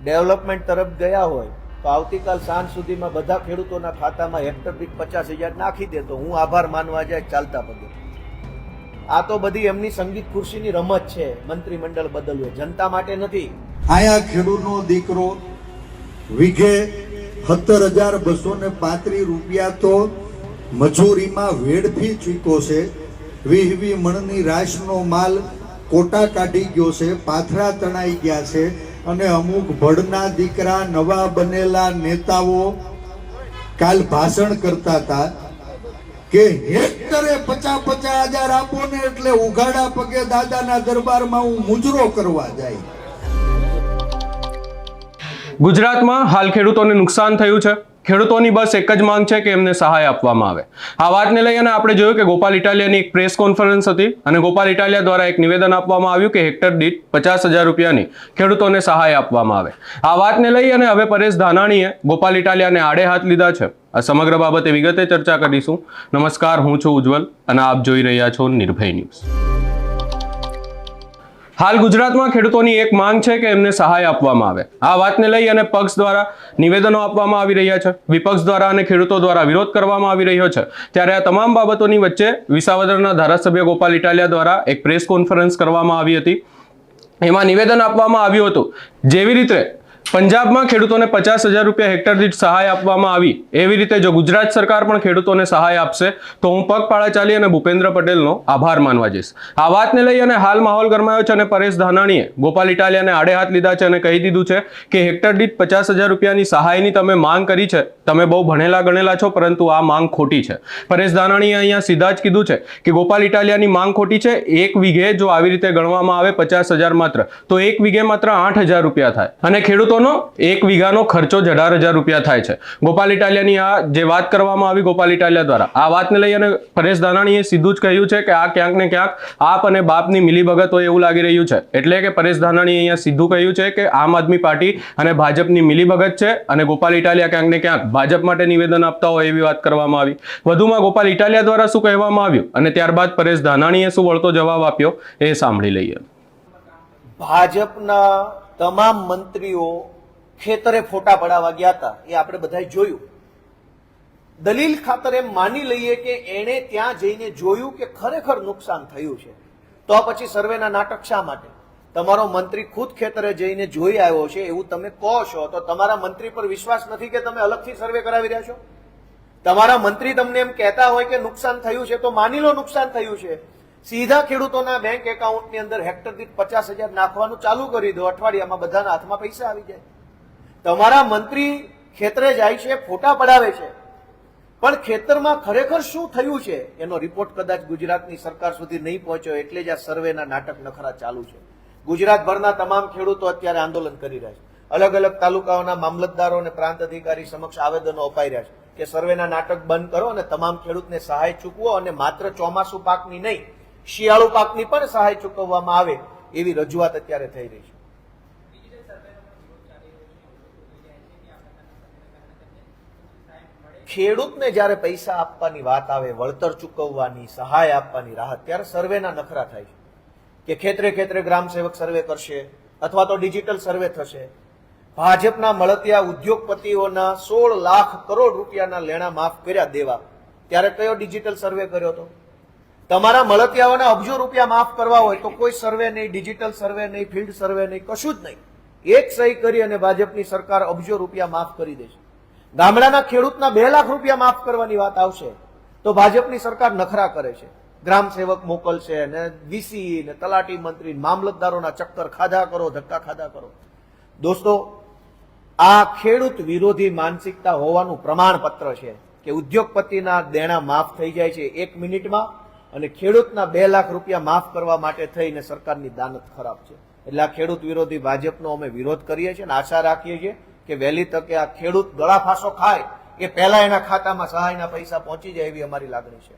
Development તરફ ગયા હોય, તો આવતીકાલ સાંજ સુધીમાં બધા ખેડૂતોના ખાતામાં હેક્ટર દીઠ પચાસ હજાર નાખી દે તો હું આભાર માનવા જાય ચાલતા પગે. આ તો બધી એમની સંગીત ખુરશીની રમત છે, મંત્રીમંડળ બદલવું. જનતા માટે નથી. આયા ખેડૂતનો દીકરો વીઘે સત્તર હજાર બસો ને પાંત્રીસ રૂપિયા તો મજૂરીમાં વેડફી ચૂક્યો છે. વીહ વી મણની રાશનો માલ કોટા કાઢી ગયો છે, પાથરા તણાઈ ગયા છે. અને અમુક ભડના દીકરા નવા બનેલા નેતાઓ કાલ ભાષણ કરતા હતા કે હેક્ટરે પચાસ પચાસ હજાર આપો ને એટલે ઉઘાડા પગે દાદાના દરબારમાં હું મુજરો કરવા જાય. ગુજરાતમાં હાલ ખેડૂતોને નુકસાન થયું છે. ખેડૂતોની બસ એક જ માંગ છે કે એમને સહાય આપવામાં આવે. આ વાતને લઈ અને આપણે જોયું કે ગોપાલ ઇટાલિયાની એક પ્રેસ કોન્ફરન્સ હતી અને ગોપાલ ઇટાલિયા દ્વારા એક નિવેદન આપવામાં આવ્યું કે હેક્ટર દીઠ પચાસ હજાર રૂપિયાની ખેડૂતોને સહાય આપવામાં આવે. આ વાતને લઈ અને હવે પરેશ ધાનાણીએ ગોપાલ ઇટાલિયાને આડે હાથ લીધા છે. આ સમગ્ર બાબતે વિગતે ચર્ચા કરીશું. નમસ્કાર, હું છું ઉજ્જવલ અને આપ જોઈ રહ્યા છો નિર્ભય ન્યૂઝ. હાલ ગુજરાતમાં ખેડૂતોની એક માંગ છે કે એમને સહાય આપવામાં આવે. આ વાતને લઈ અને પક્ષ દ્વારા નિવેદનો આપવામાં આવી રહ્યા છે. વિપક્ષ દ્વારા અને ખેડૂતો દ્વારા વિરોધ કરવામાં આવી રહ્યો છે. ત્યારે આ તમામ બાબતોની વચ્ચે વિસાવદરના ધારાસભ્ય ગોપાલ ઇટાલિયા દ્વારા એક પ્રેસ કોન્ફરન્સ કરવામાં આવી હતી. એમાં નિવેદન આપવામાં આવ્યું હતું. જેવી રીતે પંજાબમાં ખેડૂતોને પચાસ હજાર રૂપિયા હેક્ટર દીઠ સહાય આપવામાં આવી. એવી રીતે જો ગુજરાત સરકાર પણ ખેડૂતોને સહાય આપશે, તો હું પગપાળા ચાલી અને ભૂપેન્દ્ર પટેલનો આભાર માનવા જઈશ. આ વાતને લઈ અને હાલ માહોલ ગરમાયો છે અને પરેશ ધાનાણીએ ગોપાલ ઇટાલિયાને આડે હાથ લીધા છે અને કહી દીધું છે કે હેક્ટર દીઠ પચાસ હજાર રૂપિયાની સહાયની તમે માંગ કરી છે. તમે બહુ ભણેલા ગણેલા છો, પરંતુ આ માંગ ખોટી છે. પરેશ ધાનાણીએ અહીંયા સીધા જ કીધું છે કે ગોપાલ ઇટાલિયાની માંગ ખોટી છે. એક વીઘે જો આવી રીતે ગણવામાં આવે પચાસ હજાર માત્ર, તો એક વીઘે માત્ર આઠ હજાર રૂપિયા થાય. અને ખેડૂતોનો એક વીઘાનો ખર્ચો જ અઢાર હજાર રૂપિયા થાય છે. ગોપાલ ઇટાલિયાની આ જે વાત કરવામાં આવી ગોપાલ ઇટાલિયા દ્વારા, આ વાતને લઈ પરેશ ધાનાણીએ સીધું જ કહ્યું છે કે આ ક્યાંક ને ક્યાંક આપ અને બાપની મિલીભગત હોય એવું લાગી રહ્યું છે. એટલે કે પરેશ ધાનાણીએ અહીંયા સીધું કહ્યું છે કે આમ આદમી પાર્ટી અને ભાજપની મિલીભગત છે અને ગોપાલ ઇટાલિયા ક્યાંક ને ક્યાંક ભાજપ માટે નિવેદન આપતા હોય એવી વાત કરવામાં આવી. વધુમાં ગોપાલ ઇટાલિયા દ્વારા શું કહેવામાં આવ્યું અને ત્યારબાદ પરેશ ધાનાણીએ શું વળતો જવાબ આપ્યો એ સાંભળી લઈએ. ભાજપના તમામ મંત્રીઓ ખેતરે ફોટા પડાવવા ગયા હતા. એ આપણે બધાએ જોયું. દલીલ ખાતર એમ માની લઈએ કે એણે ત્યાં જઈને જોયું કે ખરેખર નુકસાન થયું છે. તો પછી સર્વેના નાટક શા માટે? તમારો મંત્રી ખુદ ખેતરે જઈને જોઈ આવ્યો છે એવું તમે કહો છો, તો તમારા મંત્રી પર વિશ્વાસ નથી કે તમે અલગથી સર્વે કરાવી રહ્યા છો? તમારા મંત્રી તમને એમ કહેતા હોય કે નુકસાન થયું છે, તો માની લો નુકસાન થયું છે. સીધા ખેડૂતોના બેંક એકાઉન્ટની અંદર હેક્ટર દીઠ પચાસ હજાર નાખવાનું ચાલુ કરી દો. અઠવાડિયામાં બધાના હાથમાં પૈસા આવી જાય. તમારા મંત્રી ખેતરે જાય છે, ફોટા પડાવે છે. પણ ખેતરમાં ખરેખર શું થયું છે? એનો રિપોર્ટ કદાચ ગુજરાતની સરકાર સુધી નહીં પહોંચ્યો એટલે જ આ સર્વેના નાટક નખરા ચાલુ છે. ગુજરાતભરના તમામ ખેડૂતો અત્યારે આંદોલન કરી રહ્યા છે. અલગ અલગ તાલુકાઓના મામલતદારો અને પ્રાંત અધિકારી સમક્ષ આવેદનો અપાઈ રહ્યા છે કે સર્વેના નાટક બંધ કરો અને તમામ ખેડૂતને સહાય ચૂકવો અને માત્ર ચોમાસુ પાકની નહીં શિયાળુ પાકની પણ સહાય ચૂકવવામાં આવે એવી રજૂઆત અત્યારે થઈ રહી છે. ખેડૂતને જ્યારે પૈસા આપવાની વાત આવે, વળતર ચૂકવવાની, સહાય આપવાની રાહત, ત્યારે સર્વેના નખરા થાય છે કે ખેતરે ખેતરે ગ્રામ સેવક સર્વે કરશે અથવા તો ડિજિટલ સર્વે થશે. ભાજપના મળતિયા ઉદ્યોગપતિઓના સોળ લાખ કરોડ રૂપિયાના લેણા માફ કર્યા દેવા. ત્યારે કયો ડિજિટલ સર્વે કર્યો હતો? તમારા મળતિયાઓના અબજો રૂપિયા માફ કરવા હોય તો કોઈ સર્વે નહીં, ડિજિટલ સર્વે નહીં, ફિલ્ડ સર્વે નહીં, કશું જ નહીં. એક સહી કરી અને ભાજપની સરકાર અબજો રૂપિયા માફ કરી દેશે. ગામડાના ખેડૂતના બે લાખ રૂપિયા માફ કરવાની વાત આવશે તો ભાજપની સરકાર નખરા કરે છે. ગ્રામ સેવક મોકલશે ને વીસી ને તલાટી મંત્રી મામલતદારોના ચક્કર ખાધા કરો, ધક્કા ખાધા કરો. દોસ્તો, આ ખેડૂત વિરોધી માનસિકતા હોવાનું પ્રમાણપત્ર છે કે ઉદ્યોગપતિના દેણા માફ થઈ જાય છે. એક મિનિટમાં અને ખેડૂતના બે લાખ રૂપિયા માફ કરવા માટે થઈને સરકારની દાનત ખરાબ છે. એટલે આ ખેડૂત વિરોધી ભાજપનો અમે વિરોધ કરીએ છીએ અને આશા રાખીએ છીએ કે વહેલી તકે આ ખેડૂત ગળાફાંસો ખાય એ પહેલા એના ખાતામાં સહાયના પૈસા પહોંચી જાય એવી અમારી લાગણી છે.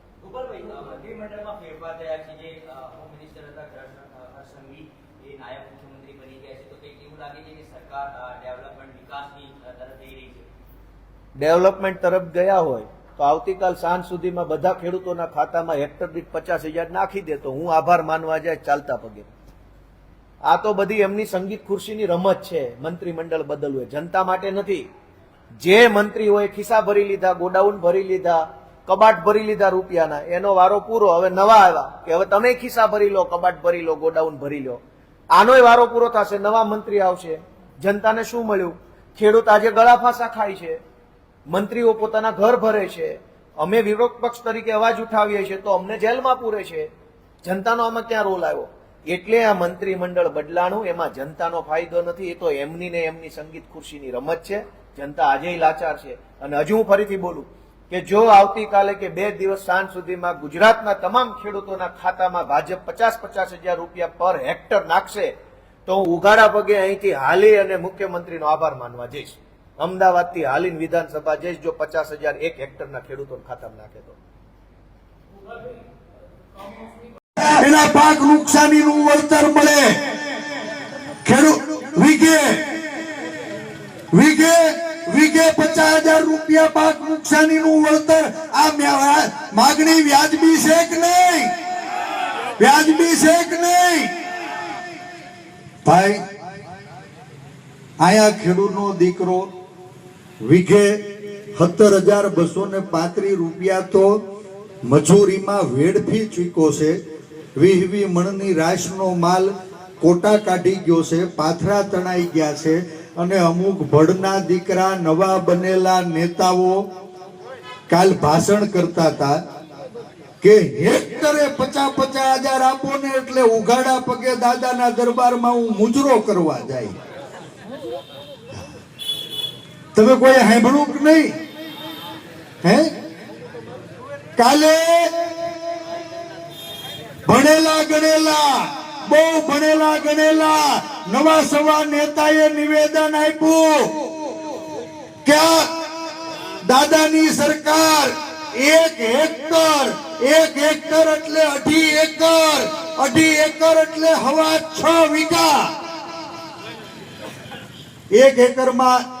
ડેવલપમેન્ટ તરફ ગયા હોય તો આવતીકાલ સાંજ સુધીમાં બધા ખેડૂતોના ખાતામાં હેક્ટર દીઠ પચાસ હજાર નાખી દે તો હું આભાર માનવા જાય ચાલતા પગે. આ તો બધી એમની સંગીત ખુરશીની રમત છે, મંત્રીમંડળ બદલવું જનતા માટે નથી. જે મંત્રીઓએ ખિસ્સા ભરી લીધા, ગોડાઉન ભરી લીધા, કબાટ ભરી લીધા રૂપિયાના, એનો વારો પૂરો. હવે નવા આવ્યા કે હવે તમે ખિસ્સા ભરી લો, કબાટ ભરી લો, ગોડાઉન ભરી લો. આનોય વારો પૂરો થશે, નવા મંત્રી આવશે. જનતાને શું મળ્યું? ખેડૂત આજે ગળાફાંસા ખાય છે. મંત્રીઓ પોતાના ઘર ભરે છે. અમે વિરોધ પક્ષ તરીકે અવાજ ઉઠાવીએ છીએ તો અમને જેલમાં પૂરે છે. જનતાનો આમાં ક્યાં રોલ આવ્યો? એટલે આ મંત્રીમંડળ બદલાણું, એમાં જનતાનો ફાયદો નથી, એ તો એમની ને એમની સંગીત ખુરશીની રમત છે. જનતા આજે લાચાર છે. અને હજુ હું ફરીથી બોલું કે જો આવતીકાલે કે બે દિવસ સાંજ સુધીમાં ગુજરાતના તમામ ખેડૂતોના ખાતામાં ભાજપ પચાસ પચાસ હજાર રૂપિયા પર હેક્ટર નાખશે, તો હું ઉઘાડા પગે અહીંથી હાલી અને મુખ્યમંત્રીનો આભાર માનવા જઈશ. અમદાવાદથી હાલીન વિધાનસભા જઈશ, જો પચાસ હજાર એક હેક્ટરના ખેડૂતોના ખાતામાં નાખે તો. એના પાક નુકસાનીનું વળતર મળે. ખેડૂત વીઘે પચાસ હજાર રૂપિયા પાક નુકસાનીનું વળતર. આ માગણી વ્યાજબી છે કે નહીં? વ્યાજબી છે કે નહીં? ભાઈ, આયા ખેડૂતનો દીકરો વીઘે સત્તર હજાર બસો ને પાંત્રીસ રૂપિયા તો મજૂરીમાં વેડફી ચૂક્યો છે. વીહ વીહ મણની રાશનો માલ કોટા કાઢી ગયો છે, પાથરા તણાઈ ગયા છે અને અમુક ભડના દીકરા, નવા બનેલા નેતાઓ કાલ ભાષણ કરતા હતા કે હેક્ટરે પચાસ પચાસ હજાર આપો ને એટલે ઉઘાડા પગે દાદાના દરબારમાં હું મુજરો કરવા જાય. તમે કોઈ સાંભળ્યું કે નહીં? હે? કાલે ભણેલા ગણેલા, બહુ ભણેલા ગણેલા, નવા સવા નેતાએ નિવેદન આપ્યું કે દાદાની સરકાર એક હેક્ટર એક હેક્ટર એટલે અઢી એકર અઢી એકર એટલે હવા છ વીઘા. એક એકરમાં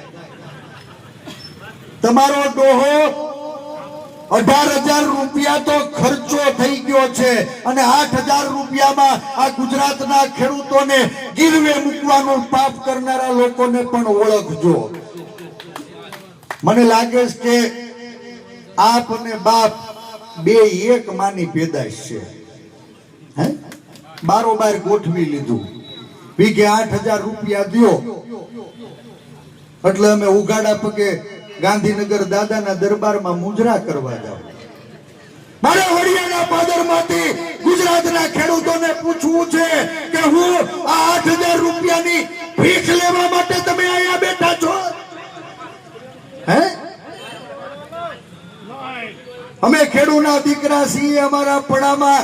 તમારો ડોહો અઢાર હજાર રૂપિયા તો ખર્ચો થઈ ગયો છે અને આઠ હજાર રૂપિયામાં આ ગુજરાતના ખેડૂતોને ગીરવે મૂકવાનું પાપ કરનારા લોકોને પણ ઓળખજો. મને લાગે છે કે આપ અને બાપ બે એક માની પેદાશ છે. હે? બારોબાર ગોઠવી લીધું. વીઘે આઠ હજાર રૂપિયા દો એટલે અમે ઉગાડા પગે ગાંધીનગર દાદાના દરબારમાં મુજરા કરવા જાવ મારે વડિયાના પાદરમાંથી ગુજરાતના ખેડૂતોને પૂછવું છે કે હું આ આઠ હજાર રૂપિયાની ભીખ લેવા માટે તમે અહીંયા બેઠા છો? હે? અમે ખેડૂના દીકરા છીએ અમારા પડામાં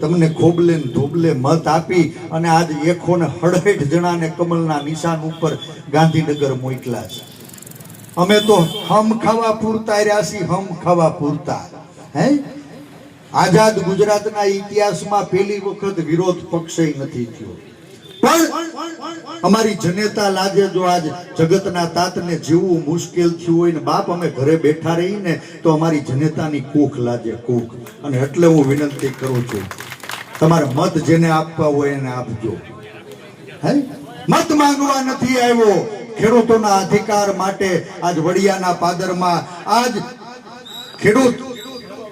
તમને ખોબલે ધોબલે મત આપી અને આજ એકો ને હડહેઠ જણાને કમલના નિશાન ઉપર ગાંધીનગર મોકલા છે. અમે તો હમ ખાવા પૂરતા રહ્યા છીએ, હમ ખાવા પૂરતા. હે? આઝાદ ગુજરાતના ઇતિહાસમાં પહેલી વખત વિરોધ પક્ષે નથી થયો. પણ અમારી જનેતા લાજે જો આજ જગતના તાતને જીવવું મુશ્કેલ થયું હોય ને બાપ અમે ઘરે બેઠા રહીને તો અમારી જનેતાની કૂખ લાજે કૂખ. અને એટલે હું વિનંતી કરું છું તમારે મત જેને આપવા હોય એને આપજો. હે? મત માંગવા નથી આવ્યો. ખેડૂતોના અધિકાર માટે આજ વડિયાના પાદરમાં આજ ખેડૂત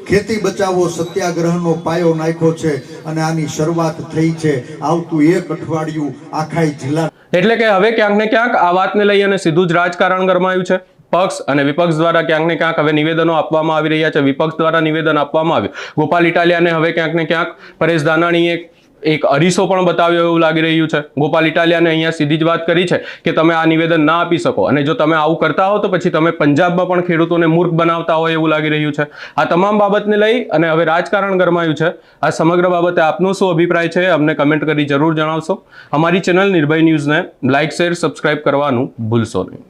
ખેતી બચાવો સત્યાગ્રહનો પાયો નાખ્યો છે અને આની શરૂઆત થઈ છે આવતું એક અઠવાડિયું આખા જિલ્લા એટલે કે હવે ક્યાંક ને ક્યાંક આ વાતને લઈ અને સીધું જ રાજકારણ ગરમાયું છે. પક્ષ અને વિપક્ષ દ્વારા ક્યાંક ને ક્યાંક હવે નિવેદનો આપવામાં આવી રહ્યા છે. વિપક્ષ દ્વારા નિવેદન આપવામાં આવ્યું. ગોપાલ ઇટાલિયાને હવે ક્યાંક ને ક્યાંક પરેશ દાનાણીએ એક અરીસો પણ બતાવ્યો એવું લાગી રહ્યું છે. ગોપાલ ઇટાલિયાને અહીંયા સીધી જ વાત કરી છે કે તમે આ નિવેદન ના આપી શકો અને જો તમે આવું કરતા હો તો પછી તમે પંજાબમાં પણ ખેડૂતોને મૂર્ખ બનાવતા હોય એવું લાગી રહ્યું છે. આ તમામ બાબતને લઈ અને હવે રાજકારણ ગરમાયું છે. આ સમગ્ર બાબતે આપનો શું અભિપ્રાય છે અમને કમેન્ટ કરી જરૂર જણાવશો. અમારી ચેનલ નિર્ભય ન્યૂઝને લાઇક શેર, સબસ્ક્રાઇબ કરવાનું ભૂલશો નહીં.